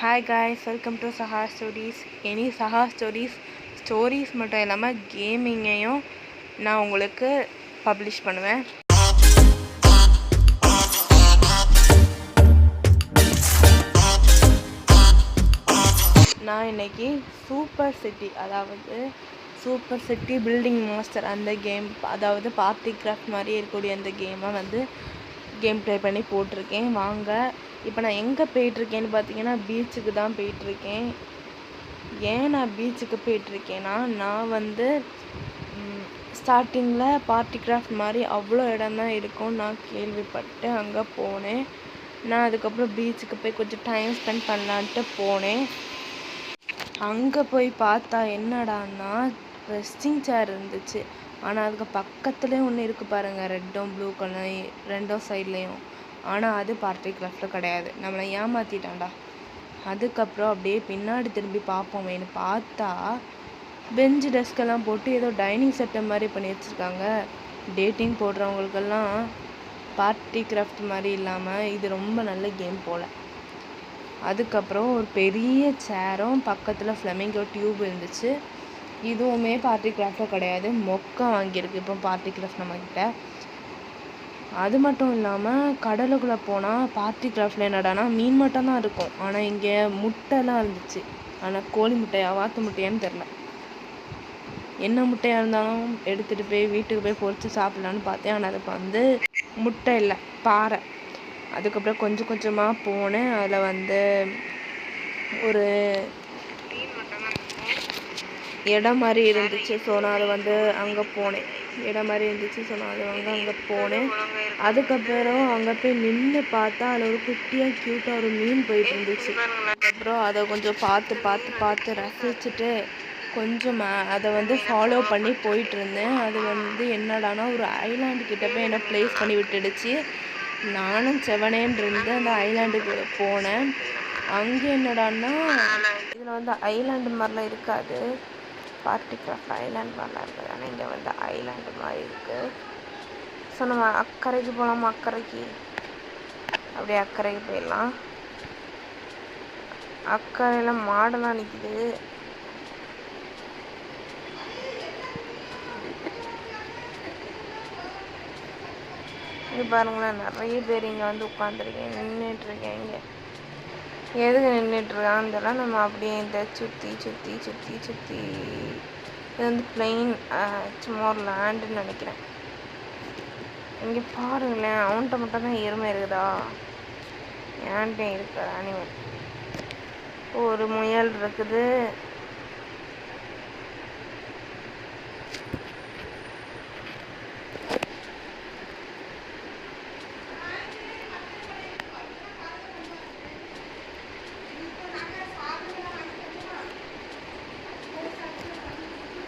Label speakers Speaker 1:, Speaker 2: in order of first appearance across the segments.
Speaker 1: Hi guys welcome to Saha stories any Saha stories stories மட்டும் இல்லாமல் கேமிங்கையும் நான் உங்களுக்கு பப்ளிஷ் பண்ணுவேன். நான் இன்னைக்கு சூப்பர் சிட்டி அதாவது சூப்பர் சிட்டி பில்டிங் மாஸ்டர் அந்த கேம் அதாவது பார்ட்டி கிராஃப்ட் மாதிரி இருக்கக்கூடிய அந்த கேமை வந்து கேம் ப்ளே பண்ணி போட்டிருக்கேன். வாங்க இப்போ நான் எங்கே போயிட்டுருக்கேன்னு பார்த்தீங்கன்னா பீச்சுக்கு தான் போயிட்டுருக்கேன். ஏன் நான் பீச்சுக்கு போயிட்டுருக்கேன்னா நான் வந்து ஸ்டார்டிங்கில் பார்ட்டி கிராஃப்ட் மாதிரி அவ்வளோ இடம் தான் இருக்கும். நான் கேள்விப்பட்டு அங்கே போனேன். நான் அதுக்கப்புறம் பீச்சுக்கு போய் கொஞ்சம் டைம் ஸ்பெண்ட் பண்ணலான்ட்டு போனேன். அங்கே போய் பார்த்தா என்னடான்னா ரெஸ்டிங் சேர் இருந்துச்சு. ஆனால் அதுக்கு பக்கத்துலேயும் ஒன்று இருக்குது பாருங்கள் ரெட்டும் ப்ளூ கலர் ரெண்டும் சைட்லேயும் ஆனால் அது பார்ட்டி கிராஃப்டில் கிடையாது. நம்மளை ஏமாற்றிட்டான்டா அதுக்கப்புறம் அப்படியே பின்னாடி திரும்பி பார்ப்போமேன்னு பார்த்தா பெஞ்சு டெஸ்கெல்லாம் போட்டு ஏதோ டைனிங் செட்டை மாதிரி பண்ணி வச்சுருக்காங்க. டேட்டிங் போடுறவங்களுக்கெல்லாம் பார்ட்டி கிராஃப்ட் மாதிரி இல்லாமல் இது ரொம்ப நல்ல கேம் போல். அதுக்கப்புறம் ஒரு பெரிய சேரும் பக்கத்தில் ஃப்ளமிங்கோ டியூப் இருந்துச்சு. இதுவுமே பார்ட்டி கிராஃப்டில் கிடையாது. மொக்க வாங்கியிருக்கு. இப்போ பார்ட்டி கிராஃப்ட் நம்மக்கிட்ட அது மட்டும் இல்லாமல் கடலுக்குள்ளே போனால் பார்ட்டி கிராஃப்டில் என்னடானா மீன் மட்டும் தான் இருக்கும். ஆனால் இங்கே முட்டைலாம் இருந்துச்சு. ஆனால் கோழி முட்டையா வாத்து முட்டையான்னு தெரில என்ன முட்டையாக இருந்தாலும் எடுத்துகிட்டு போய் வீட்டுக்கு போய் பொறிச்சு சாப்பிட்லான்னு பார்த்தேன். ஆனால் அதுக்கு வந்து முட்டை இல்லை பாறை. அதுக்கப்புறம் கொஞ்சம் கொஞ்சமாக போனேன். அதில் வந்து ஒரு இடம் மாதிரி இருந்துச்சு. ஸோ நான் அது வந்து அங்கே போனேன். இடம் மாதிரி இருந்துச்சு. ஸோ நான் அது வந்து அங்கே போனேன். அதுக்கப்புறம் அங்கே போய் நின்று பார்த்தா அதில் ஒரு குட்டியாக க்யூட்டாக ஒரு மீன் போயிட்டு இருந்துச்சு. அதுக்கப்புறம் அதை கொஞ்சம் பார்த்து பார்த்து பார்த்து ரசிச்சுட்டு கொஞ்சம் அதை வந்து ஃபாலோ பண்ணி போயிட்டு இருந்தேன். அது வந்து என்னடானா ஒரு ஐலாண்டு கிட்ட போய் என்ன ப்ளேஸ் பண்ணி விட்டுடுச்சு. நானும் செவனேன்னு இருந்து அந்த ஐலாண்டுக்கு போனேன். அங்கே என்னடான்னா இதில் வந்து ஐலாண்டு மாதிரிலாம் இருக்காது. பார்ட்டி கிராஃப்ட் ஐலாண்ட் மாதிரிலாம் இருக்குது ஆனால் இங்கே வந்து ஐலாண்டு மாதிரி இருக்குது ஸோ நம்ம அக்கறைக்கு போகலாமா அக்கறைக்கு. அப்படியே அக்கறைக்கு போயிடலாம். அக்கறையில் மாடெல்லாம் நிற்கிது இங்கே பாருங்களேன் நிறைய பேர் இங்கே வந்து உட்காந்துருக்கேன் நின்றுட்டுருக்கேன் இங்கே. எதுக்கு நின்றுட்டுருக்கான்னு தெரியல நம்ம அப்படியே இந்த சுற்றி சுற்றி சுற்றி சுற்றி இது வந்து பிளெயின் சும்மா ஒரு லேண்டுன்னு நினைக்கிறேன். இங்கே பாருங்களேன் அவன்கிட்ட மட்டும் தான் எருமை இருக்குதா? ஏன்ட்டே இருக்காது அனிமல் ஒரு முயல் இருக்குது.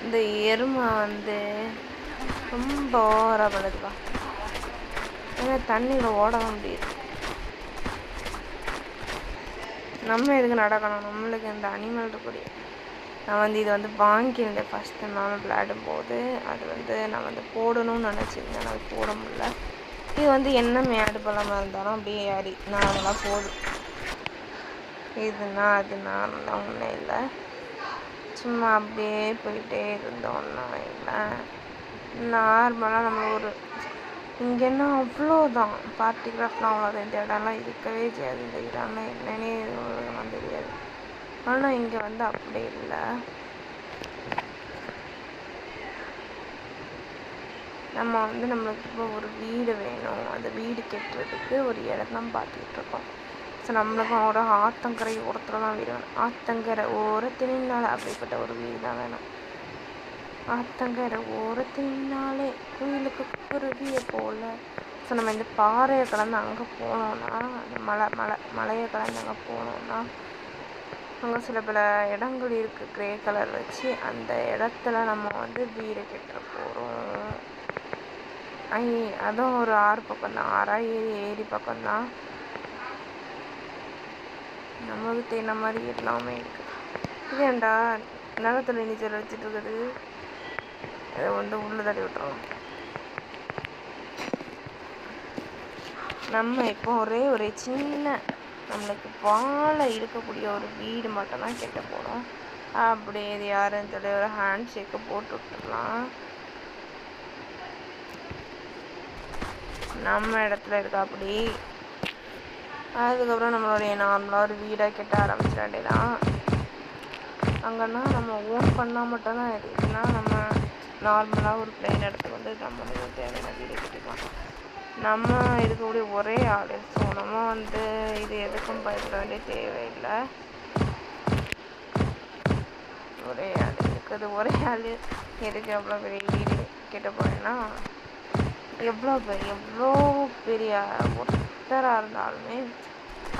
Speaker 1: இந்த எருமை வந்து ரொம்ப ஓவராக பண்ணுதுப்பா ஏன்னா தண்ணியில் ஓடவும் முடியுது நம்ம எதுக்கு நடக்கணும்? நம்மளுக்கு இந்த அனிமல் இருக்கக்கூடிய. நான் வந்து இதை வந்து வாங்கியிருந்தேன் ஃபஸ்ட்டு நான் விளையாடும் போது அது வந்து நான் வந்து போடணும்னு நினச்சிருந்தேன் அது போட முடியல. இது வந்து என்ன மேடு பழமாக இருந்தாலும் அப்படியே ஏறி நான் அதெல்லாம் போதும். இதுனா அதுனா ஒன்றும் இல்லை. சும்மா அப்படியே போயிட்டே இருந்தோம்னா இல்லை நார்மலாக நம்ம ஒரு இங்கேன்னா அவ்வளோதான் பார்ட்டி கிராஃப்ட்லாம் அவ்வளோதான் இந்த இடம்லாம் இருக்கவே செய்யாது. இந்த இடம்லாம் என்னன்னே வந்து தெரியாது. ஆனால் இங்கே வந்து அப்படி இல்லை. நம்ம வந்து நம்மளுக்கு இப்போ ஒரு வீடு வேணும். அந்த வீடு கட்டுறதுக்கு ஒரு இடம் தான் பார்த்துக்கிட்டு இருக்கோம். ஸோ நம்மளுக்கும் ஒரு ஆத்தங்கரை ஓரத்தில் தான் வீடு வேணும். ஆத்தங்கரை ஓரத்தினால அப்படிப்பட்ட ஒரு வீடு தான் வேணும். ஆத்தங்கரை ஓரத்தினாலே குயிலுக்கு குருவியை போல. ஸோ நம்ம இந்த பாறையை கலந்து அங்கே போனோம்னா அந்த மலை மலை மலையை கலந்து அங்கே போனோம்னா அங்கே சில பல இடங்கள் இருக்குது க்ரே கலர் வச்சு. அந்த இடத்துல நம்ம வந்து வீடு கட்ட போகிறோம் ஐ அதுவும் ஒரு ஆறு பக்கம் தான் ஆறா ஏரி ஏரி பக்கம் நமக்கு தேன மாதிரி எல்லாமே இருக்குது இது ஏன்டா? நிலத்துல நீச்சல் வச்சுட்டு இருக்குது? இதை வந்து உள்ள தள்ளி விட்டுறோம். நம்ம இப்போ ஒரே ஒரு சின்ன நம்மளுக்கு பாலை இருக்கக்கூடிய ஒரு வீடு மட்டும் தான் கெட்ட போகிறோம் அப்படி இது யாருன்னு சொல்லி ஒரு ஹேண்ட் ஷேக்கை போட்டு விட்டுடலாம். நம்ம இடத்துல இருக்கா அப்படி அதுக்கப்புறம் நம்மளுடைய நார்மலாக ஒரு வீடாக கெட்ட ஆரம்பிச்சிட வேண்டியதான் அங்கன்னா நம்ம ஓன் பண்ணால் மட்டும்தான் இது. இதுனா நம்ம நார்மலாக ஒரு பிளெயின் இடத்துக்கு வந்து நம்ம தேவையான வீடு கட்டிக்கலாம். நம்ம இருக்கக்கூடிய ஒரே ஆள் ஸோ நம்ம வந்து இது எதுக்கும் பயப்பட வேண்டிய தேவையில்லை. ஒரே ஆள் இருக்குது. ஒரே ஆள் எதுக்கு எவ்வளோ பெரிய வீடு கெட்ட போகிறேன்னா எவ்வளோ பெரிய எவ்வளோ பெரிய ஒருத்தராக இருந்தாலுமே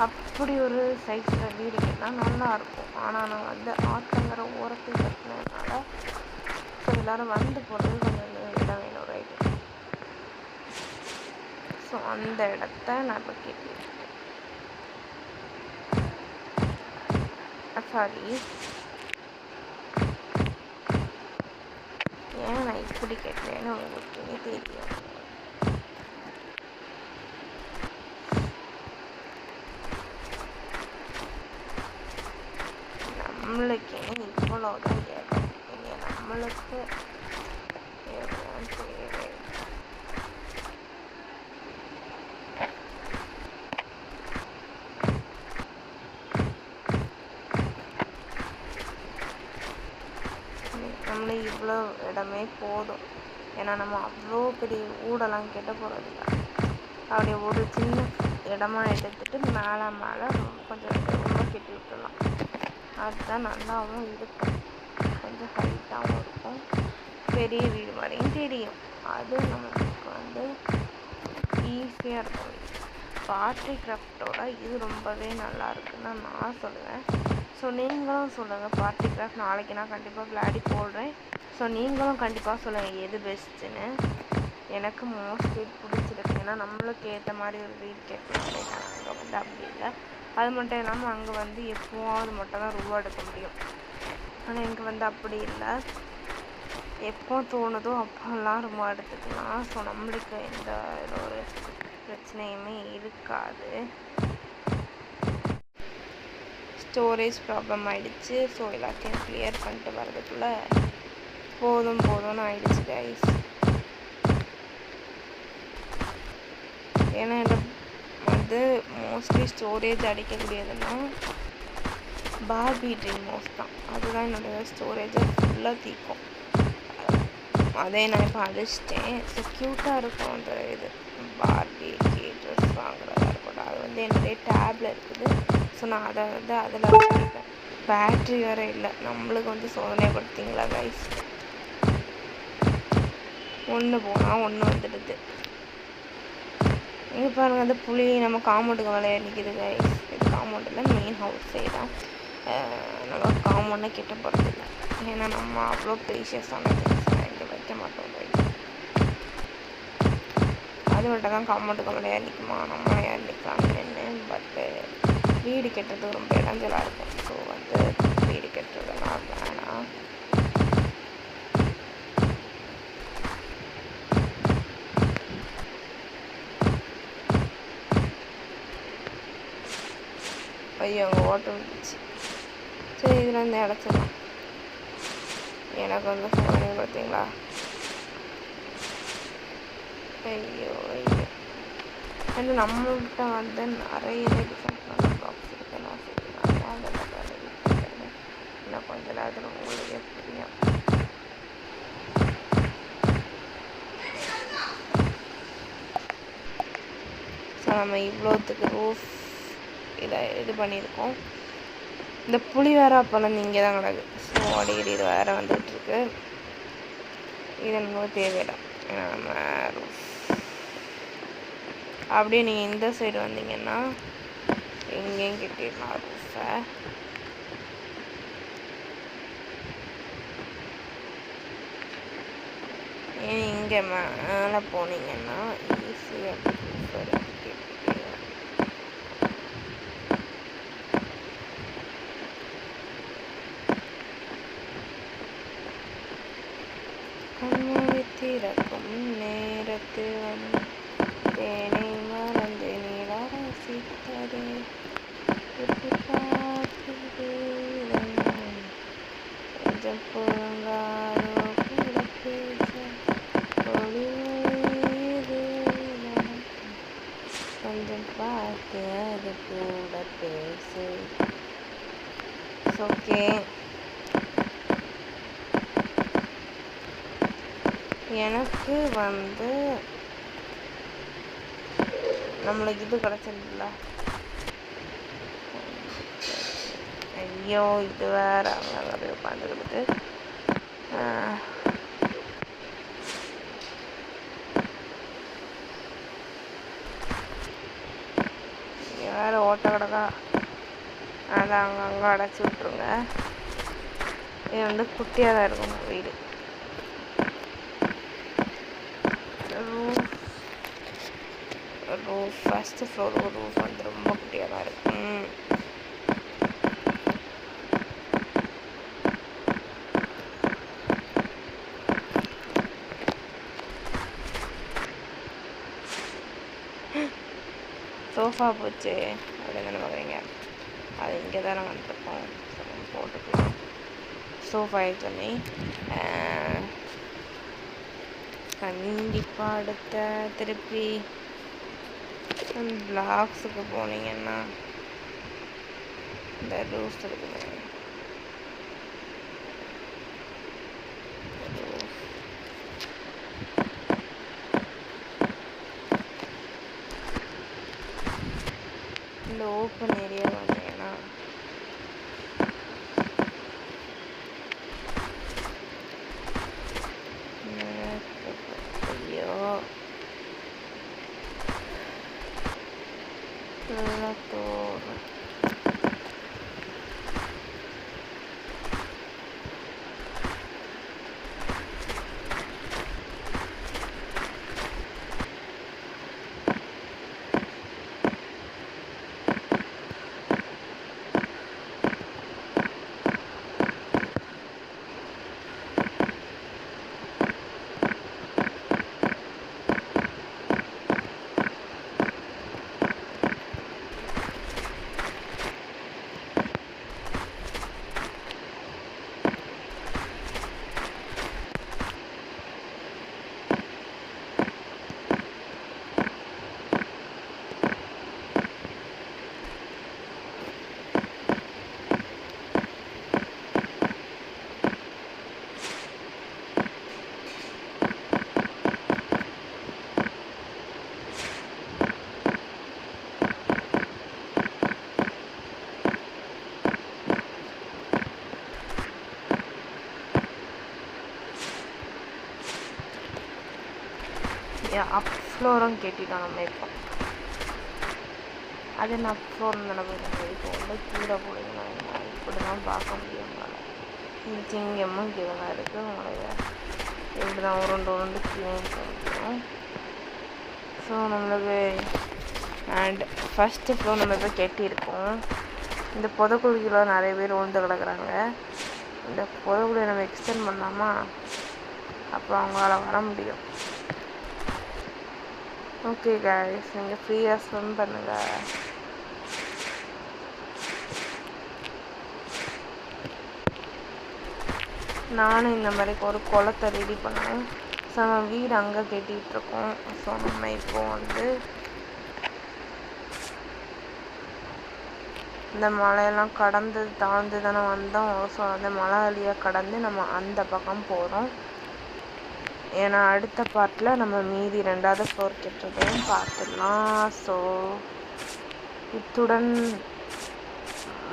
Speaker 1: அப்படி ஒரு சைஸில் வீடு நல்லாயிருக்கும் நல்லா இருக்கும். ஆனால் நான் வந்து ஆற்றங்கிற ஓரத்தில் கட்டினதுனால ஸோ எல்லோரும் வந்து போகிறது கொஞ்சம் இடம் வேணும் ரைட்டு ஸோ அந்த இடத்த நான் இப்போ கேட்டிருக்கேன் சாரி ஏன் நான் இப்படி கேட்டேன்னு உங்களுக்கு தெரியும் நம்மளுக்கு இவ்வளோதான் இடம் இங்கே நம்மளுக்கு நம்மளுக்கு இவ்வளோ இடமே போதும். ஏன்னா நம்ம அவ்வளோ பெரிய ஊடெல்லாம் கெட்ட போகிறதில்ல அப்படியே ஒரு சின்ன இடமா எடுத்துட்டு மேலே மேலே கொஞ்சம் ரொம்ப கெட்டி விட்டுடலாம் அதுதான் நல்லாவும் இருக்கும் கொஞ்சம் ஹைட்டாகவும் இருக்கும். பெரிய வீடு மாதிரியும் தெரியும். அது நம்மளுக்கு வந்து ஈஸியாக இருக்கும். பார்ட்டி கிராஃப்டோட இது ரொம்பவே நல்லா இருக்குன்னு நான் சொல்லுவேன். ஸோ நீங்களும் சொல்லுங்கள் பார்ட்டி கிராஃப்ட் நாளைக்கு நான் கண்டிப்பாக விளையாடி போடுறேன். ஸோ நீங்களும் கண்டிப்பாக சொல்லுங்கள் எது பெஸ்ட்டுன்னு எனக்கு மோஸ்ட்லி பிடிச்சிருக்கு. ஏன்னா நம்மளுக்கு ஏற்ற மாதிரி ஒரு வீடு கேட்கலாம் அங்கே வந்து அப்படி இல்லை. அது மட்டும் இல்லாமல் அங்கே வந்து எப்போவாவது மட்டும் தான் ரூபா எடுக்க முடியும். ஆனால் இங்கே வந்து அப்படி இல்லை. எப்போ தோணுதோ அப்போல்லாம் ரூபா எடுத்துக்கலாம். ஸோ நம்மளுக்கு எந்த ஒரு பிரச்சனையுமே இருக்காது. ஸ்டோரேஜ் ப்ராப்ளம் ஆகிடுச்சு ஸோ எல்லாத்தையும் கிளியர் பண்ணிட்டு வர்றதுக்குள்ளே போதும் போதும்னு ஆயிடுச்சு கைஸ் ஏன்னா இந்த வந்து மோஸ்ட்லி ஸ்டோரேஜ் அடிக்கக்கூடியதுன்னா பார்பி ட்ரீம் ஹவுஸ் தான். அதுதான் என்னோடய ஸ்டோரேஜை ஃபுல்லாக தீக்கும். அதே நான் இப்போ அடிச்சிட்டேன் ஸோ க்யூட்டாக இருக்கும் அந்த இது. பார்பி ட்ரெஸ் வாங்குறதா இருக்கட்டும். அது வந்து என்னுடைய டேப்பில் இருக்குது. ஸோ நான் அதை வந்து அதில் பேட்ரி வேறு இல்லை. நம்மளுக்கு வந்து சோதனைப்படுத்திங்களா கைஸ் ஒன்று போனால் ஒன்று வந்துடுது. இங்கே பாருங்கள் அந்த புளி நம்ம காம்பவுண்டுக்கு விளையாட நிற்கிது கைஸ் இது காம்பவுண்டில் மெயின் ஹவுஸே தான் நம்ம காம்பவுண்டை கிட்ட போகிறதில்ல ஏன்னா நம்ம அவ்வளோ ப்ரீஷியஸான இங்கே வைக்க மாட்டோம் கைஸ் அது மட்டும் தான் காம்பவுண்டுக்கு விளையாட நிற்குமா நம்ம விளையாட நிற்கலாம்னு பட்டு வீடு கட்டுறது ரொம்ப இடைஞ்சலாக இருக்கும். ஸோ வந்து வீடு கட்டுறதெல்லாம் வேணாம். ஐயோ அங்கே ஓட்ட வந்துச்சு சரி இதில் இருந்து இடத்துல. எனக்கு வந்து சோதனை பார்த்தீங்களா ஐயோ ஐயோ. ஏன்னா நம்மள்கிட்ட வந்து நிறைய டிஃபரெண்ட் பாக்ஸ் இருக்கு. நான் இன்னும் கொஞ்ச நேரத்தில் உங்களுக்கு புரியும் நம்ம இவ்வளோத்துக்கு ரூஃப் இதை இது பண்ணியிருக்கோம். இந்த புளி வேற அப்போல்லாம் இங்கே தான் கிடக்கு. ஸோ அடிக்கடி இது வேறு வந்துட்டுருக்கு இது நமக்கு தேவையில்லை. ஏன்னா நம்ம அப்படியே நீங்கள் இந்த சைடு வந்தீங்கன்னா எங்கேயும் கட்டிடலாம் ரூஃபை. ஏன் இங்கே மேலே போனீங்கன்னா ஈஸியாக ரூஃப் ரத்தம் நேரத்தில் வந்தேனை மறந்து நிராசித்ததே பார்த்து கொஞ்சம் பொருங்கால் வந்து நம்மளுக்கு இது கிடச்சிருக்குல்ல. ஐயோ இது வேற. அங்கே போய் உட்காந்துக்கிட்டு வேற ஓட்ட கிடக்கா. அதை அங்கே அங்கே அடைச்சி விட்ருங்க இது வந்து குட்டியாக தான் இருக்கும் வீடு. Roof roof first floor roof வந்து ரொம்ப குட்டியாக தான் இருக்கும். சோஃபா போச்சு. அப்படின்னு தானே பார்க்குறீங்க? அது இங்கே தானே வந்திருக்கோம் போட்டுக்கலாம். சோஃபா சொன்னி கண்டிப்பாக அடுத்த திருப்பி பிளாக்ஸுக்கு போனீங்கன்னா இந்த ரூஸ் இருக்குது இந்த ஓப்பன் ஏரியா வந்தீங்கன்னா ஐயோ தோறு அப் ஃப்ளோரும் கேட்டிட்டோம் நம்ம இப்போ. அது என்ன அப் ஃப்ளோர் தானே போயிட்டு இப்போ வந்து கீழே போடுங்க இப்படி தான் பார்க்க முடியும் உங்களால் இந்த சிங்கமும் கீழே தான் இருக்குது உங்களுக்கு இப்படி தான் உருண்டு உருண்டு கீழே ஸோ நம்மளுக்கு அண்ட் ஃபஸ்ட்டு ஃப்ளோர் நம்ம இப்போ கெட்டியிருக்கோம். இந்த புதக்குழிக்குள்ள நிறைய பேர் உழுந்து கிடக்குறாங்க. இந்த புதக்குழியை நம்ம எக்ஸ்டெண்ட் பண்ணலாமா? அப்போ அவங்களால வர முடியும். ஓகே கைஸ் நீங்கள் ஃப்ரீயாக ஸ்விம் பண்ணுங்கள் நானும் இந்த மாதிரி ஒரு குளத்தை ரெடி பண்ணேன். ஸோ நம்ம வீடு அங்கே கட்டிகிட்ருக்கோம் ஸோ நம்ம இப்போ வந்து இந்த மலையெல்லாம் கடந்து தாழ்ந்து தானே வந்தோம். ஸோ அந்த மலை வழியாக கடந்து நம்ம அந்த பக்கம் போகிறோம் ஏன்னா அடுத்த பார்ட்டில் நம்ம மீதி ரெண்டாவது ஃப்ளோர் கட்டுறதையும் பார்த்துடலாம். ஸோ இத்துடன்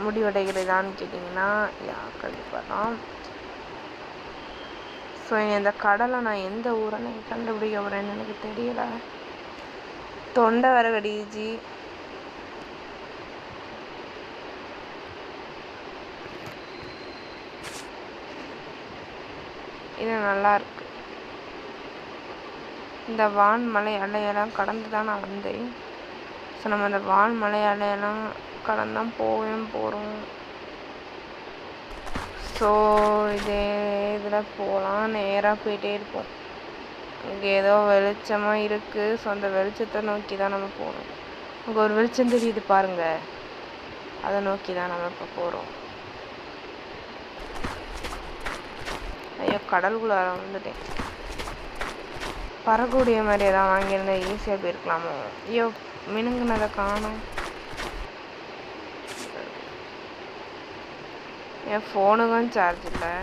Speaker 1: முடிவடைகிறதான்னு கேட்டிங்கன்னா யா கண்டிப்பாக தான். ஸோ இந்த கடலை நான் எந்த ஊரனை கண்டுபிடிக்க போகிறேன்னு எனக்கு தெரியல. தொண்டை வர கடிஜி இது நல்லா இருக்கு. இந்த வான்மலை அலையெல்லாம் கடந்து தான் நான் வந்தேன். ஸோ நம்ம அந்த வான்மலை அலையெல்லாம் கடந்து தான் போவேன் போகிறோம் ஸோ இதே இதில் போகலாம். நேராக போயிட்டே இருப்போம். இங்கே ஏதோ வெளிச்சமாக இருக்குது ஸோ அந்த வெளிச்சத்தை நோக்கி தான் நம்ம போகணும். அங்கே ஒரு வெளிச்சம் தெரியுது பாருங்கள் அதை நோக்கி தான் நம்ம இப்போ போகிறோம் ஐயோ கடல்குள்ளார வந்துட்டேன் பறக்கூடிய மாதிரி எதாவது வாங்கியிருந்தா ஈஸியாக போயிருக்கலாமோ? ஐயோ மினுங்குனதை காணும். என் ஃபோனுக்கும் சார்ஜ் இல்லை.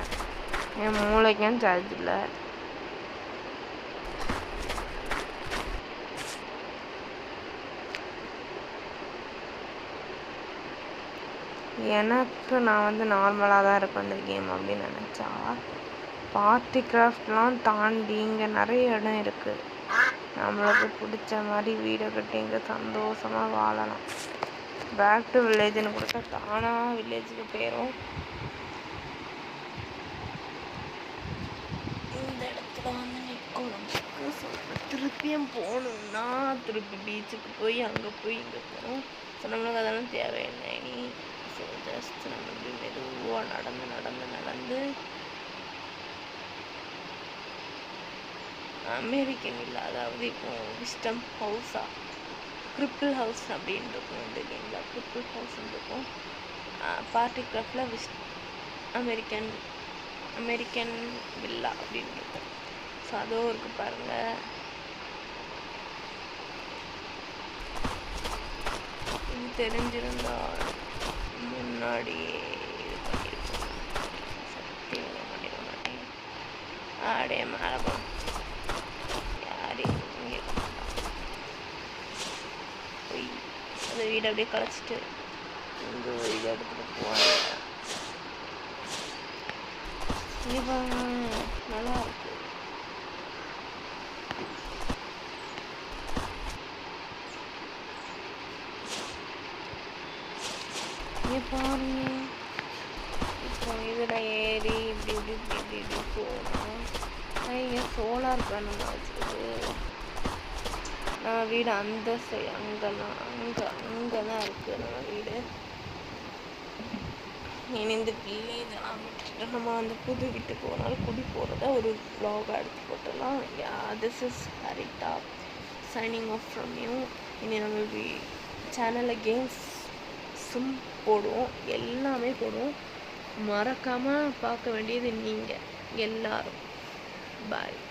Speaker 1: என் மூளைக்கும் சார்ஜ் இல்லை. எனக்கு நான் வந்து நார்மலாக தான் இருக்கும் இந்த கேம் அப்படின்னு நினச்சா. பார்ட்டி கிராஃப்ட்லாம் தாண்டி இங்கே நிறைய இடம் இருக்குது நம்மளுக்கு பிடிச்ச மாதிரி வீடை கட்டி இங்கே சந்தோஷமாக வாழலாம். பேக் டு வில்லேஜ்னு கொடுத்தா தானாக வில்லேஜுக்கு போயிடும் இந்த இடத்துல வந்து நிற்கணும்க்கு சொல்கிறேன் திருப்பியும் போகணுன்னா திருப்பி பீச்சுக்கு போய் அங்கே போய் இங்கே போகணும். ஸோ நம்மளுக்கு அதெல்லாம் தேவையில்லை. ஸோ ஜஸ்ட் நம்ம மெதுவாக நடந்து நடந்து நடந்து அமெரிக்கன் இல்லை அதாவது இப்போ விஸ்டம் ஹவுஸா கிரிப்பிள் ஹவுஸ் அப்படின்னு இருக்கும் இந்த கேமில் க்ரிப்பிள் ஹவுஸ்னு இருக்கும். பார்ட்டி கிராஃப்டில் விஸ் அமெரிக்கன் அமெரிக்கன் வில்லா அப்படின்னு இருக்கும். ஸோ அதுவும் இருக்குது பாருங்கள் இது தெரிஞ்சிருந்தா முன்னாடியே இது பண்ணியிருக்கோம் சத்தியமாக பண்ணிட மாட்டேன் அப்படியே மேலே யாரையும் இங்கே போய் அந்த வீடை அப்படியே களைச்சிட்டு இங்கே ஒரு இதை எடுத்துகிட்டு போவாங்க இவன் நல்லா இருக்கு. பாருங்க. இப்போ இதில் ஏறி இப்படி இப்படி இப்படி இப்படி இப்படி போகணும். சோலார் பேனல் வச்சுருக்கு. நம்ம வீடு அந்த சை அங்கெல்லாம் அங்கே அங்கே தான் இருக்குது நம்ம வீடு. இணைந்து பிள்ளை இதெல்லாம் விட்டுட்டு நம்ம அந்த புது வீட்டுக்கு ஒரு நாள் குடி போகிறத ஒரு ப்ளாகாக எடுத்து போட்டுடலாம். Yeah this is Haritha signing off from you இனி நம்ம சேனலில் கேம்ஸ் சும் போடுவோம். எல்லாமே போடுவோம். மறக்காமல் பார்க்க வேண்டியது நீங்கள் எல்லாரும். பாய்